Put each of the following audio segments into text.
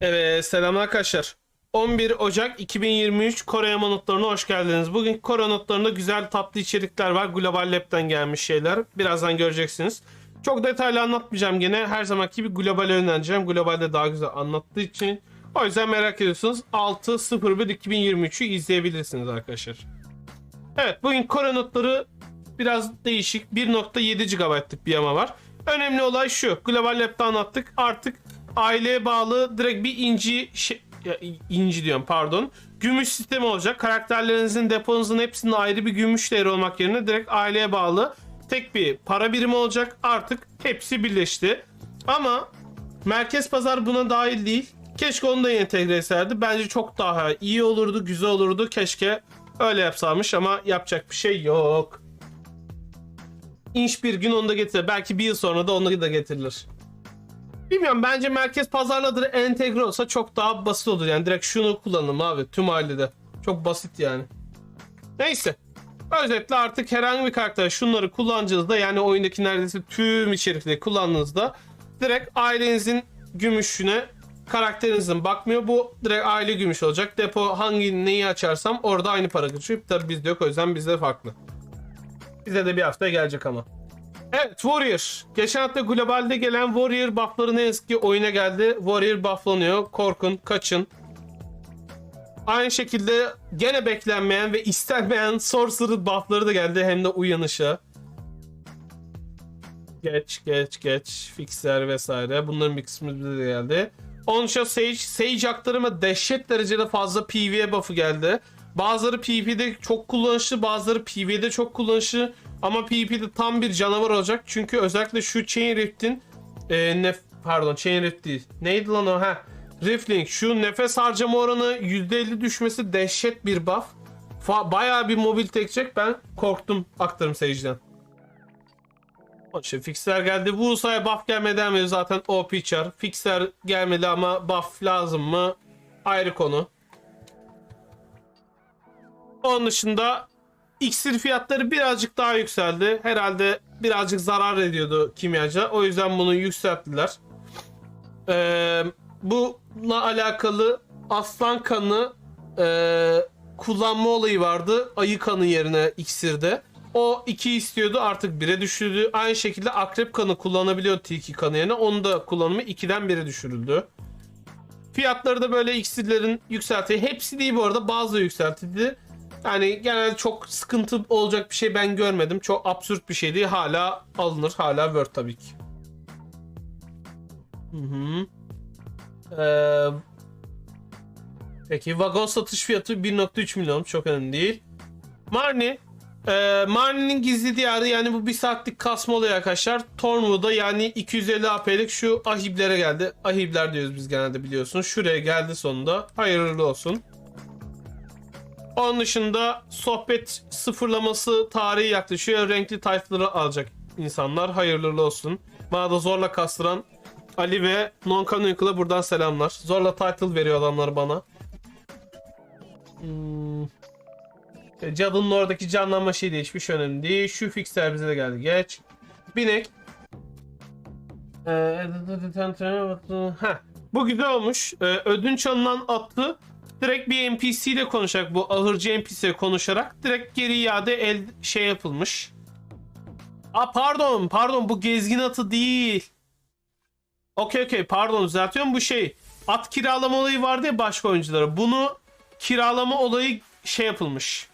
Evet selamlar arkadaşlar. 11 Ocak 2023 Kore notlarına hoş geldiniz. Bugün Kore notlarında güzel tatlı içerikler var. Global Lab'den gelmiş şeyler. Birazdan göreceksiniz. Çok detaylı anlatmayacağım gene. Her zamanki gibi globale yönleneceğim. Globalde daha güzel anlattığı için. O yüzden merak ediyorsunuz. 6.01.2023'ü izleyebilirsiniz arkadaşlar. Evet bugün Kore notları biraz değişik. 1.7 GB'lık bir yama var. Önemli olay şu. Global Lab'da anlattık. Artık aileye bağlı direkt bir inci şey, inci diyorum pardon. Gümüş sistemi olacak. Karakterlerinizin deponuzun hepsinin ayrı bir gümüş değeri olmak yerine direkt aileye bağlı tek bir para birimi olacak. Artık hepsi birleşti. Ama merkez pazar buna dahil değil. Keşke onu da entegre etseydi. Bence çok daha iyi olurdu, güzel olurdu. Keşke öyle yapsaymış ama yapacak bir şey yok. İnş bir gün onu da getirir. Belki bir yıl sonra da onu da getirilir. Bilmiyorum bence merkez pazarladır entegre olsa çok daha basit olur. Yani direkt şunu kullanalım abi tüm ailede. Çok basit yani. Neyse. Özetle artık herhangi bir karakter şunları kullandığınızda yani oyundaki neredeyse tüm içerikleri kullandığınızda direkt ailenizin gümüşüne karakterinizin bakmıyor. Bu direkt aile gümüş olacak. Depo hangi neyi açarsam orada aynı para geçiyor. Tabi bizde yok o yüzden bizde farklı. Bize de bir hafta gelecek ama. Evet Warrior. Geçen hafta globalde gelen Warrior buffları ne yazık ki oyuna geldi. Warrior bufflanıyor. Korkun, kaçın. Aynı şekilde gene beklenmeyen ve istenmeyen Sorcerer buffları da geldi. Hem de uyanışa. Geç, geç, geç. Fixer vesaire. Bunların bir kısmı bize de geldi. Onşa Sage. Sage aktarıma dehşet derecede fazla PvE buff'ı geldi. Bazıları PvP'de çok kullanışlı, bazıları PvE'de çok kullanışlı. Ama PvP'de tam bir canavar olacak. Çünkü özellikle şu Chain Rift'in e, nef pardon Chain Rift değil. Neydi lan o? Ha. Rifling. Şu nefes harcama oranı %50 düşmesi dehşet bir buff. Fa bayağı bir mobil tekecek. Ben korktum aktarım Sage'den. Onun için fixer geldi. Bu sayı buff gelmeden mi zaten OP çar. Fixer gelmedi ama buff lazım mı? Ayrı konu. Onun dışında iksir fiyatları birazcık daha yükseldi. Herhalde birazcık zarar ediyordu kimyacı. O yüzden bunu yükselttiler. Ee, bununla alakalı aslan kanı e, kullanma olayı vardı. Ayı kanı yerine iksirde. O 2 istiyordu artık 1'e düşürdü. Aynı şekilde akrep kanı kullanabiliyor T2 kanı yerine. Onu da kullanımı 2'den 1'e düşürüldü. Fiyatları da böyle iksirlerin yükseltti. Hepsi değil bu arada bazı yükseltildi. Yani genelde çok sıkıntı olacak bir şey ben görmedim. Çok absürt bir şey değil. Hala alınır. Hala Word tabii ki. Hı hı. Ee, peki vagon satış fiyatı 1.3 milyon. Çok önemli değil. Marni. Ee, Marni'nin gizli diyarı yani bu bir saatlik kasma oluyor arkadaşlar. Tornwood'a yani 250 AP'lik şu ahiblere geldi. Ahibler diyoruz biz genelde biliyorsunuz. Şuraya geldi sonunda. Hayırlı olsun. Onun dışında sohbet sıfırlaması tarihi yaklaşıyor. Renkli tayfları alacak insanlar. Hayırlı olsun. Bana da zorla kastıran Ali ve Non Canonical'a buradan selamlar. Zorla title veriyor adamlar bana. Hmm. E, Cadının oradaki canlanma şey değişmiş önemli değil. Şu fixer bize de geldi. Geç. Binek. Ee. Bu güzel olmuş. Ee, ödünç alınan atı direkt bir NPC ile konuşarak bu ahırcı NPC ile konuşarak direkt geri iade el şey yapılmış. Aa pardon pardon bu gezgin atı değil. Okey okey pardon düzeltiyorum bu şey. At kiralama olayı vardı ya başka oyunculara. Bunu kiralama olayı şey yapılmış.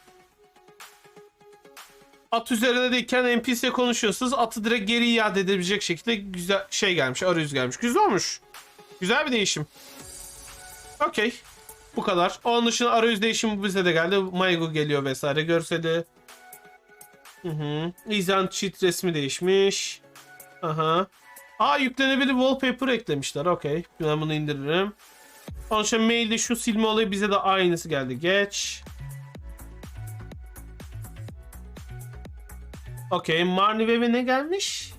At üzerinde değilken NPC konuşuyorsunuz. Atı direkt geri iade edebilecek şekilde güzel şey gelmiş. Arayüz gelmiş. Güzel olmuş. Güzel bir değişim. Okey. Bu kadar. Onun dışında arayüz değişimi bize de geldi. Maygo geliyor vesaire. Görseli. Hı hı. İzan cheat resmi değişmiş. Aha. Aa yüklenebilir wallpaper eklemişler. Okey. Ben bunu indiririm. Onun için mailde şu silme olayı bize de aynısı geldi. Geç. Okey. Marni Web'e ne gelmiş?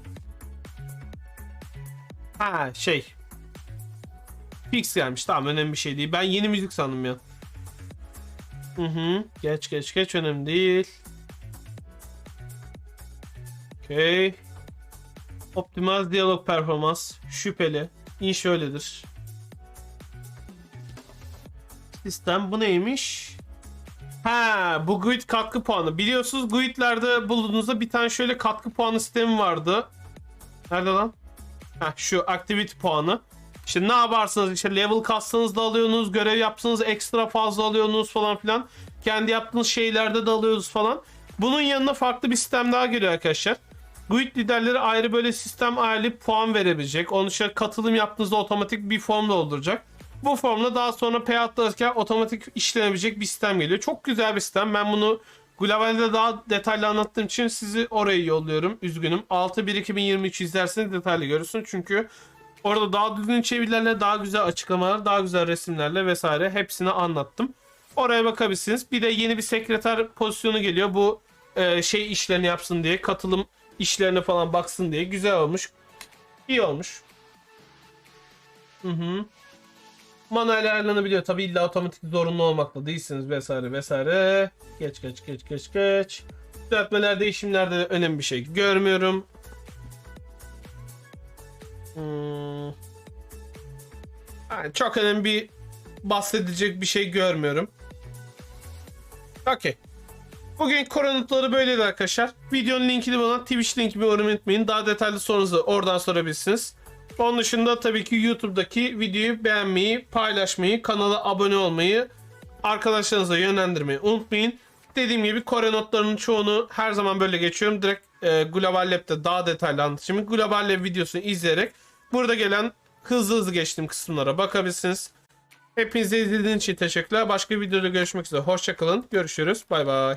Ha şey. Fix gelmiş. Tamam önemli bir şey değil. Ben yeni müzik sandım ya. Hı hı. Geç geç geç önemli değil. Okey. Optimize diyalog performans. Şüpheli. İn şöyledir. Sistem bu neymiş? Ha, bu GUID katkı puanı. Biliyorsunuz GUID'lerde bulduğunuzda bir tane şöyle katkı puanı sistemi vardı. Nerede lan? Ha, şu activity puanı. İşte ne yaparsınız işte level kassanız da alıyorsunuz, görev yapsanız ekstra fazla alıyorsunuz falan filan. Kendi yaptığınız şeylerde de alıyoruz falan. Bunun yanına farklı bir sistem daha geliyor arkadaşlar. Guild liderleri ayrı böyle sistem ayarlayıp puan verebilecek. Onun için katılım yaptığınızda otomatik bir form dolduracak. Bu formla daha sonra payoutlarken otomatik işlenebilecek bir sistem geliyor. Çok güzel bir sistem. Ben bunu Global'de daha detaylı anlattığım için sizi oraya yolluyorum. Üzgünüm. 6.1.2023 izlerseniz detaylı görürsün. Çünkü orada daha düzgün çevirilerle, daha güzel açıklamalar, daha güzel resimlerle vesaire hepsini anlattım. Oraya bakabilirsiniz. Bir de yeni bir sekreter pozisyonu geliyor. Bu e, şey işlerini yapsın diye, katılım işlerine falan baksın diye. Güzel olmuş. İyi olmuş. Hı hı. Manuel ayarlanabiliyor. Tabi illa otomatik zorunlu olmakla değilsiniz vesaire vesaire. Geç geç geç geç geç. Düzeltmeler değişimlerde de önemli bir şey görmüyorum. Hmm. Yani çok önemli bir bahsedecek bir şey görmüyorum. Okey. Bugün koronutları böyleydi arkadaşlar. Videonun linkini bana Twitch linkimi yorum etmeyin. Daha detaylı sorunuzu oradan sorabilirsiniz. Onun dışında tabii ki YouTube'daki videoyu beğenmeyi, paylaşmayı, kanala abone olmayı, arkadaşlarınıza yönlendirmeyi unutmayın. Dediğim gibi Kore notlarının çoğunu her zaman böyle geçiyorum. Direkt e, Global Lab'de daha detaylı anlatacağım. Global Lab videosunu izleyerek burada gelen hızlı hızlı geçtiğim kısımlara bakabilirsiniz. Hepinize izlediğiniz için teşekkürler. Başka bir videoda görüşmek üzere. Hoşçakalın. Görüşürüz. Bay bay.